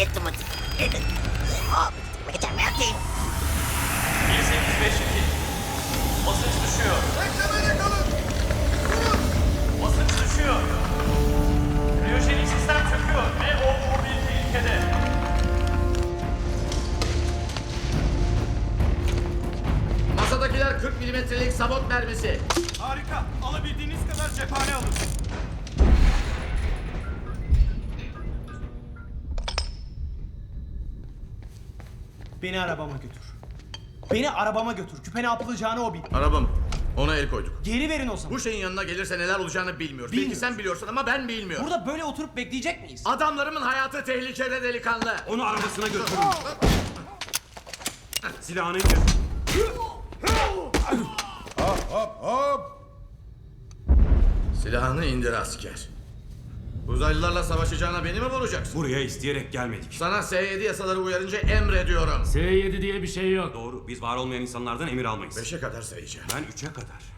Hadi. Eğitim. Hop. Mi yapayım? 185 2. Basınç düşüyor. Beklemede kalın. Basınç düşüyor. Kriyojenik sistem çöküyor ve o bir tehlikede. Masadakiler 40 milimetrelik sabot mermisi. Harika. Alabildiğiniz kadar cephane alın. Beni arabama götür. Beni arabama götür. Küpe ne yapılacağını o bil. Arabam. Ona el koyduk. Geri verin o zaman. Bu şeyin yanına gelirse neler olacağını bilmiyoruz. Belki Bilmiyoruz. sen biliyorsun ama ben bilmiyorum. Burada böyle oturup bekleyecek miyiz? Adamlarımın hayatı tehlikede delikanlı. Onu arabasına götürün. Silahını indir. Hop hop hop. Silahını indir asker. Uzaylılarla savaşacağına beni mi bulacaksın? Buraya isteyerek gelmedik. Sana S7 yasaları uyarınca emrediyorum. S7 diye bir şey yok. Doğru. Biz var olmayan insanlardan emir almayız. Beşe kadar sayacağım. Ben üçe kadar.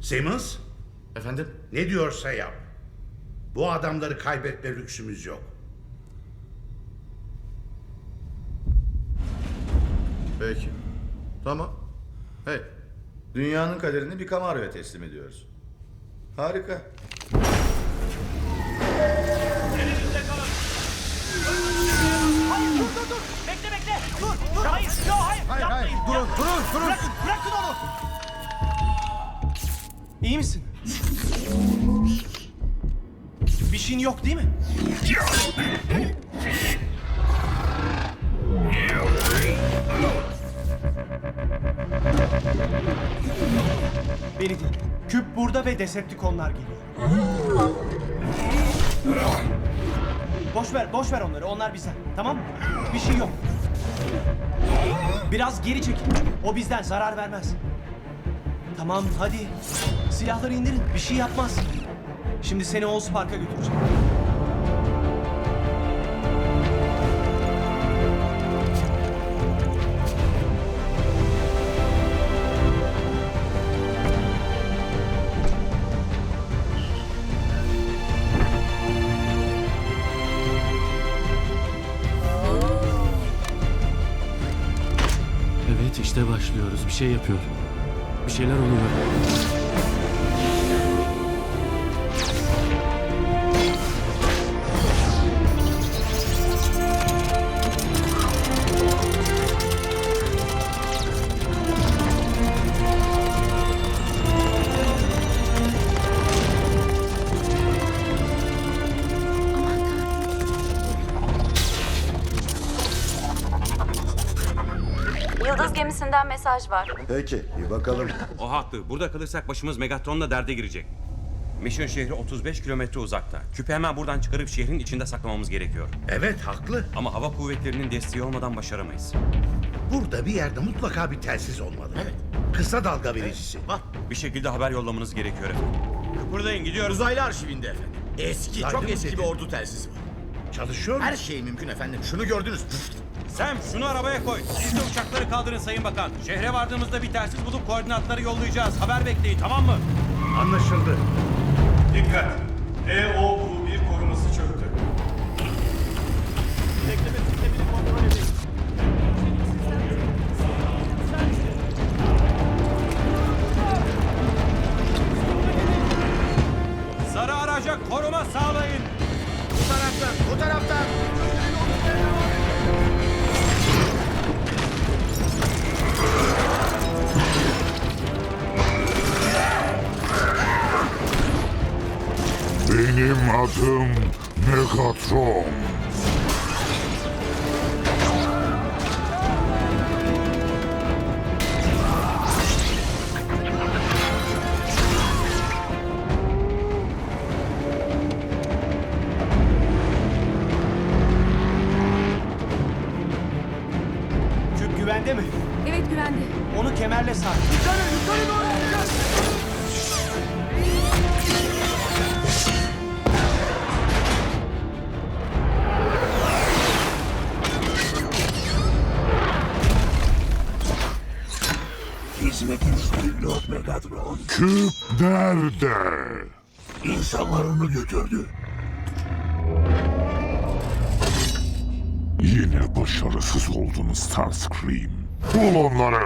Simmons, Efendim? ne diyorsa yap. Bu adamları kaybetme lüksümüz yok. Peki. Tamam. Hey. Dünyanın kaderini bir Camaro'ya teslim ediyoruz. Harika. Bekle bekle. Dur dur. Hayır. Yo hayır. Hayır hayır. Yapmayın. Durun yapmayın. durun durun. Bırakın, bırakın onu. İyi misin? Bir şeyin yok değil mi? Beni dinle. Küp burada ve Decepticonlar geliyor. Boş ver, boş ver onları. Onlar bizden. Tamam mı? Bir şey yok. Biraz geri çekil. O bizden zarar vermez. Tamam hadi. Silahları indirin. Bir şey yapmaz. Şimdi seni Oğuz Park'a götüreceğim. İşte başlıyoruz. Bir şey yapıyor. Bir şeyler oluyor. Gemisinden mesaj var. Peki bir bakalım. O haklı. Burada kalırsak başımız Megatron'la derde girecek. Mission şehri 35 kilometre uzakta. Küpe hemen buradan çıkarıp şehrin içinde saklamamız gerekiyor. Evet, haklı. Ama hava kuvvetlerinin desteği olmadan başaramayız. Burada bir yerde mutlaka bir telsiz olmalı. Evet. Kısa dalga vericisi. Var. Bir şekilde haber yollamanız gerekiyor efendim. Kıpırdayın gidiyoruz. Uzaylı arşivinde efendim. Eski, Uzaylı çok mı eski dedi? bir ordu telsizi var. Çalışıyor mu? Her şey mümkün efendim. Şunu gördünüz. Sam şunu arabaya koy. Siz de uçakları kaldırın Sayın Bakan. Şehre vardığımızda bir telsiz bulup koordinatları yollayacağız. Haber bekleyin tamam mı? Anlaşıldı. Dikkat. EOU-1 koruması çöktü. Sarı araca koruma sağlayın. Bu taraftan, bu taraftan. Benim adım Megatron. kemerle sabit. Yukarı, yukarı doğru atacağız. Küp nerede? İnsanlarını götürdü. Yine başarısız oldunuz Starscream. Bul onları!